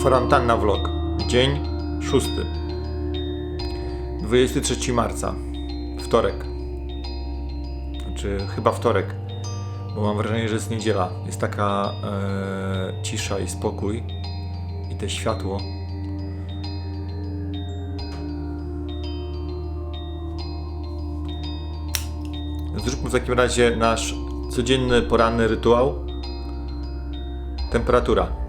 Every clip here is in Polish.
Kwarantanna vlog. Dzień szósty. 23 marca. Wtorek. Znaczy chyba wtorek. Bo mam wrażenie, że jest niedziela. Jest taka e, cisza i spokój. I te światło. Zróbmy w takim razie nasz codzienny poranny rytuał. Temperatura.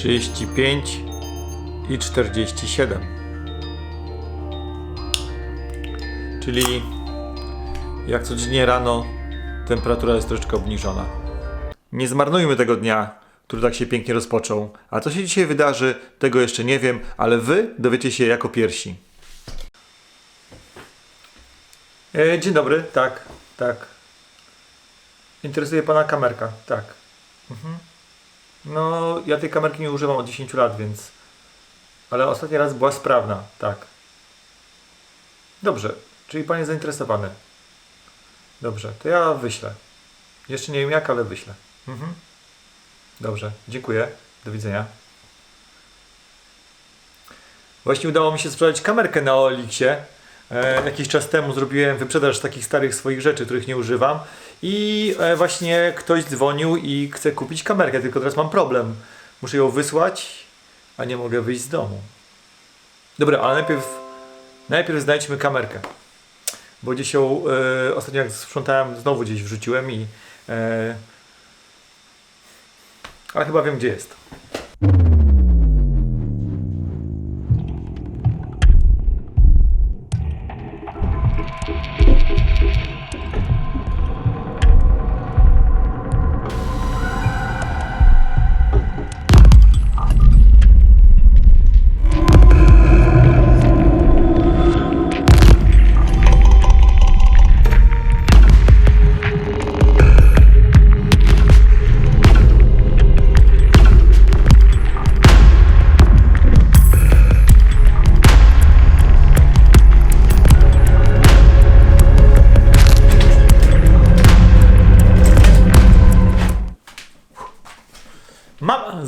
Trzydzieści pięć i czterdzieści siedem. Czyli jak codziennie rano temperatura jest troszeczkę obniżona. Nie zmarnujmy tego dnia, który tak się pięknie rozpoczął. A co się dzisiaj wydarzy, tego jeszcze nie wiem, ale wy dowiecie się jako pierwsi. E, dzień dobry, tak, tak. Interesuje pana kamerka, tak. Mhm. No, ja tej kamerki nie używam od 10 lat, więc. Ale ostatni raz była sprawna, tak. Dobrze, czyli pan jest zainteresowany. Dobrze, to ja wyślę. Jeszcze nie wiem jak, ale wyślę. Mhm. Dobrze, dziękuję. Do widzenia. Właśnie udało mi się sprzedać kamerkę na Olixie. E, jakiś czas temu zrobiłem wyprzedaż takich starych swoich rzeczy, których nie używam. I e, właśnie ktoś dzwonił i chce kupić kamerkę, tylko teraz mam problem. Muszę ją wysłać, a nie mogę wyjść z domu. Dobra, ale najpierw, najpierw znajdźmy kamerkę. Bo gdzieś ją e, ostatnio jak sprzątałem, znowu gdzieś wrzuciłem i. E, ale chyba wiem gdzie jest.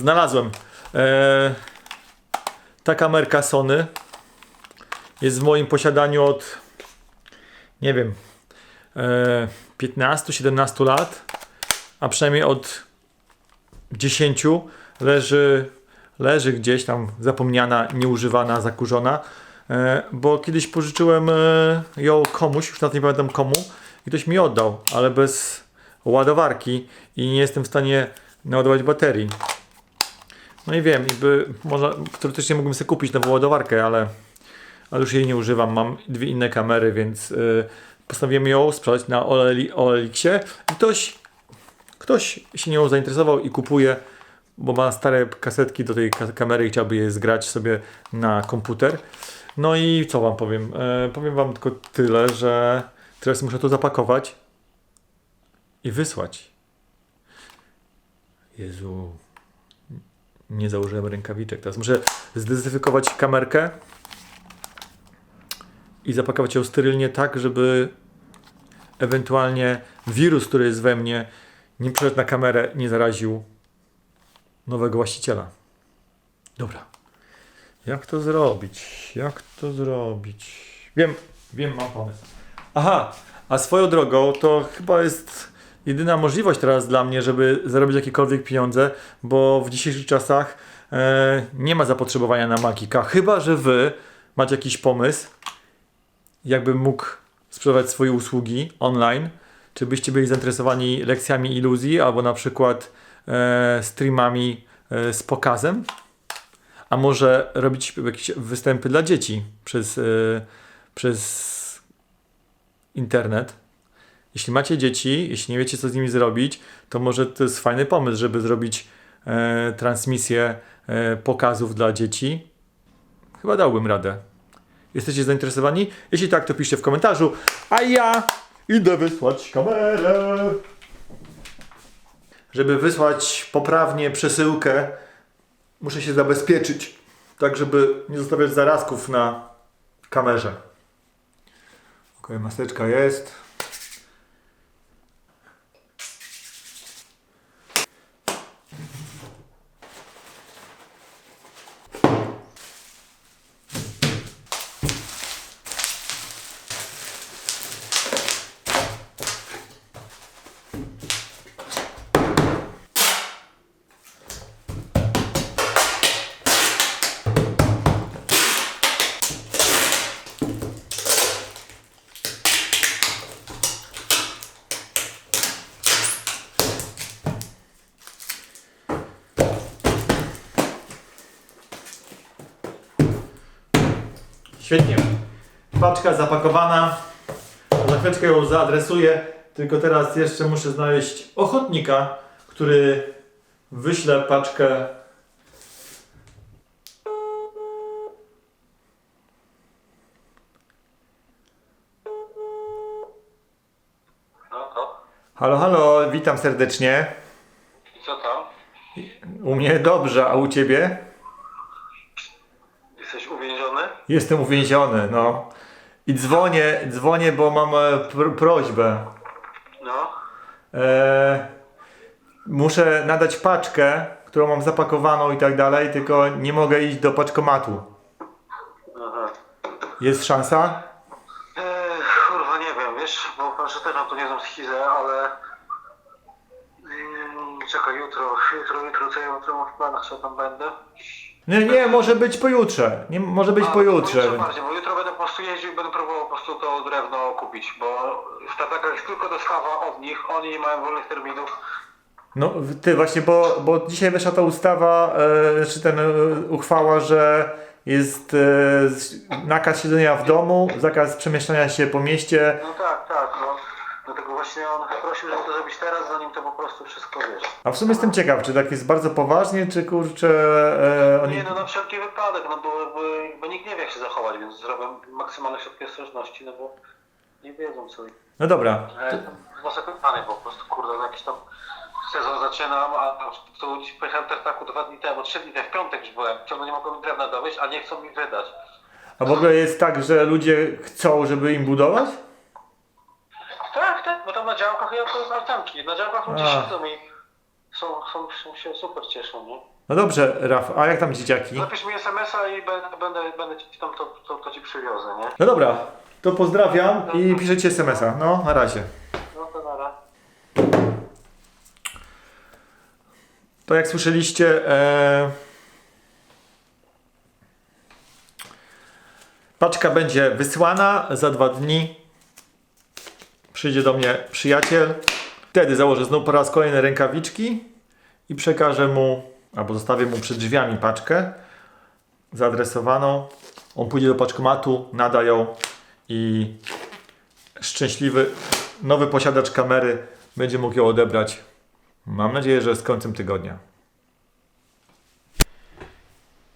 Znalazłem. E, ta kamerka Sony jest w moim posiadaniu od nie wiem e, 15-17 lat, a przynajmniej od 10 leży, leży gdzieś tam zapomniana, nieużywana, zakurzona. E, bo kiedyś pożyczyłem e, ją komuś, już nawet nie pamiętam komu, i ktoś mi oddał, ale bez ładowarki i nie jestem w stanie naładować baterii. No i wiem, niby można, teoretycznie mógłbym sobie kupić nową ładowarkę, ale, ale już jej nie używam. Mam dwie inne kamery, więc yy, postanowiłem ją sprzedać na Oli- OLX-ie. I ktoś, ktoś się nią zainteresował i kupuje, bo ma stare kasetki do tej ka- kamery i chciałby je zgrać sobie na komputer. No i co wam powiem? E, powiem wam tylko tyle, że teraz muszę to zapakować i wysłać. Jezu. Nie założyłem rękawiczek. Teraz muszę zdezynfekować kamerkę i zapakować ją sterylnie tak, żeby ewentualnie wirus, który jest we mnie, nie przeszedł na kamerę, nie zaraził nowego właściciela. Dobra. Jak to zrobić? Jak to zrobić? Wiem, wiem, mam pomysł. Aha, a swoją drogą to chyba jest jedyna możliwość teraz dla mnie, żeby zarobić jakiekolwiek pieniądze, bo w dzisiejszych czasach e, nie ma zapotrzebowania na magika. Chyba, że wy macie jakiś pomysł, jakbym mógł sprzedawać swoje usługi online. Czy byście byli zainteresowani lekcjami iluzji, albo na przykład e, streamami e, z pokazem? A może robić jakieś występy dla dzieci przez, e, przez internet? Jeśli macie dzieci, jeśli nie wiecie co z nimi zrobić, to może to jest fajny pomysł, żeby zrobić e, transmisję e, pokazów dla dzieci. Chyba dałbym radę. Jesteście zainteresowani? Jeśli tak, to piszcie w komentarzu. A ja idę wysłać kamerę. Żeby wysłać poprawnie przesyłkę, muszę się zabezpieczyć, tak żeby nie zostawiać zarazków na kamerze. Ok, maseczka jest. Świetnie. Paczka zapakowana. Za chwileczkę ją zaadresuję. Tylko teraz jeszcze muszę znaleźć ochotnika, który wyśle paczkę. Halo, halo, witam serdecznie. I co tam? U mnie dobrze, a u ciebie? Jesteś uwięziony? Jestem uwięziony, no. I dzwonię, dzwonię, bo mam e, pr- prośbę. No. E, muszę nadać paczkę, którą mam zapakowaną i tak dalej, tylko nie mogę iść do paczkomatu. Aha. Jest szansa? Eee, kurwa nie wiem, wiesz, bo proszę też mam tu niezłą schizę, ale... Mm, czekaj, jutro, jutro, jutro, co ja jutro mam w planach, co tam będę? Nie, nie, może być pojutrze. Nie, może być pojutrze. Jutro bardziej, bo jutro będę po prostu jeździł i będę próbował po prostu to drewno kupić, bo w tartakach jest tylko dostawa od nich, oni nie mają wolnych terminów. No ty właśnie, bo, bo dzisiaj wyszła ta ustawa, e, czy ten e, uchwała, że jest e, z- nakaz siedzenia w domu, zakaz przemieszczania się po mieście. No tak, tak, no. Dlatego właśnie on prosił, żeby to zrobić teraz, zanim wszystko wiesz. A w sumie jestem ciekaw, czy tak jest bardzo poważnie, czy kurczę e, oni... Nie, no na wszelki wypadek, no bo, bo, bo nikt nie wie jak się zachować, więc zrobię maksymalne środki ostrożności, no bo nie wiedzą co. No dobra, Ja jestem zasekowany po prostu, kurde, no jakiś tam sezon zaczynam, a tu pojechałem tartaku dwa dni temu, trzy dni temu, w piątek już byłem, ciągle nie mogłem mi drewna dowieść, a nie chcą mi wydać. a w ogóle jest tak, że ludzie chcą, żeby im budować? Działkach ja to z altanki, na działkach ludzie A. siedzą i są, są, są, się super cieszą, nie? No dobrze, Raf, a jak tam dzieciaki? Napisz mi SMS-a i będę, będę, będę ci tam to, to, to ci przywiozę, nie? No dobra, to pozdrawiam i piszecie SMS-a. No, na razie. No to nara. To jak słyszeliście, e... paczka będzie wysłana za dwa dni. Przyjdzie do mnie przyjaciel. Wtedy założę znowu po raz kolejny rękawiczki i przekażę mu, albo zostawię mu przed drzwiami paczkę zaadresowaną. On pójdzie do paczkomatu, nada ją i szczęśliwy nowy posiadacz kamery będzie mógł ją odebrać Mam nadzieję, że z końcem tygodnia.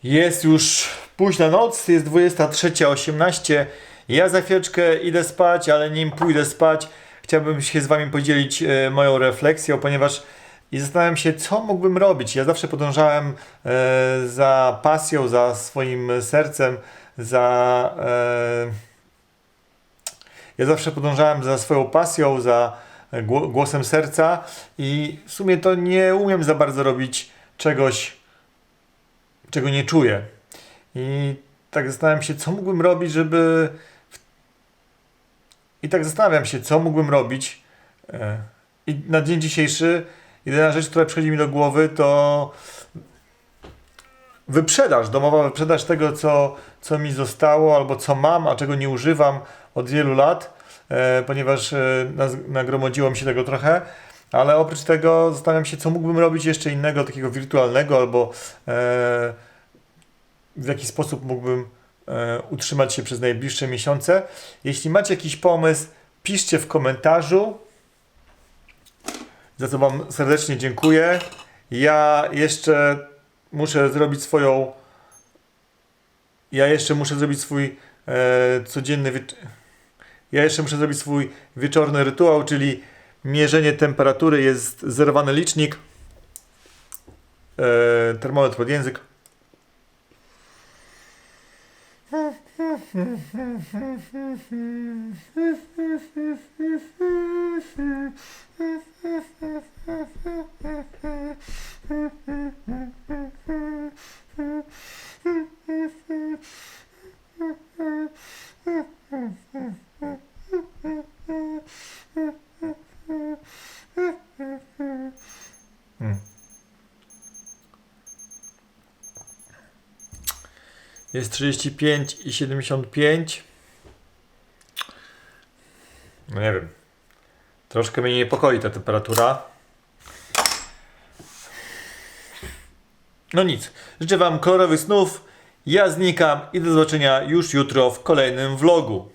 Jest już późna noc, jest 23.18. Ja za chwileczkę idę spać, ale nim pójdę spać, chciałbym się z Wami podzielić e, moją refleksją, ponieważ i zastanawiam się, co mógłbym robić. Ja zawsze podążałem e, za pasją, za swoim sercem, za. E, ja zawsze podążałem za swoją pasją, za gło- głosem serca i w sumie to nie umiem za bardzo robić czegoś, czego nie czuję. I tak zastanawiam się, co mógłbym robić, żeby. I tak zastanawiam się, co mógłbym robić. E, I na dzień dzisiejszy, jedyna rzecz, która przychodzi mi do głowy, to wyprzedaż, domowa wyprzedaż tego, co, co mi zostało, albo co mam, a czego nie używam od wielu lat, e, ponieważ e, nagromadziło mi się tego trochę. Ale oprócz tego zastanawiam się, co mógłbym robić jeszcze innego, takiego wirtualnego, albo w jaki sposób mógłbym utrzymać się przez najbliższe miesiące. Jeśli macie jakiś pomysł, piszcie w komentarzu. Za co Wam serdecznie dziękuję. Ja jeszcze muszę zrobić swoją. Ja jeszcze muszę zrobić swój e, codzienny. Ja jeszcze muszę zrobić swój wieczorny rytuał, czyli mierzenie temperatury, jest zerowany licznik, e, termometr pod język. Mm-hmm. Jest 35 i 75. No nie wiem. Troszkę mnie niepokoi ta temperatura. No nic. Życzę Wam kolorowych snów. Ja znikam i do zobaczenia już jutro w kolejnym vlogu.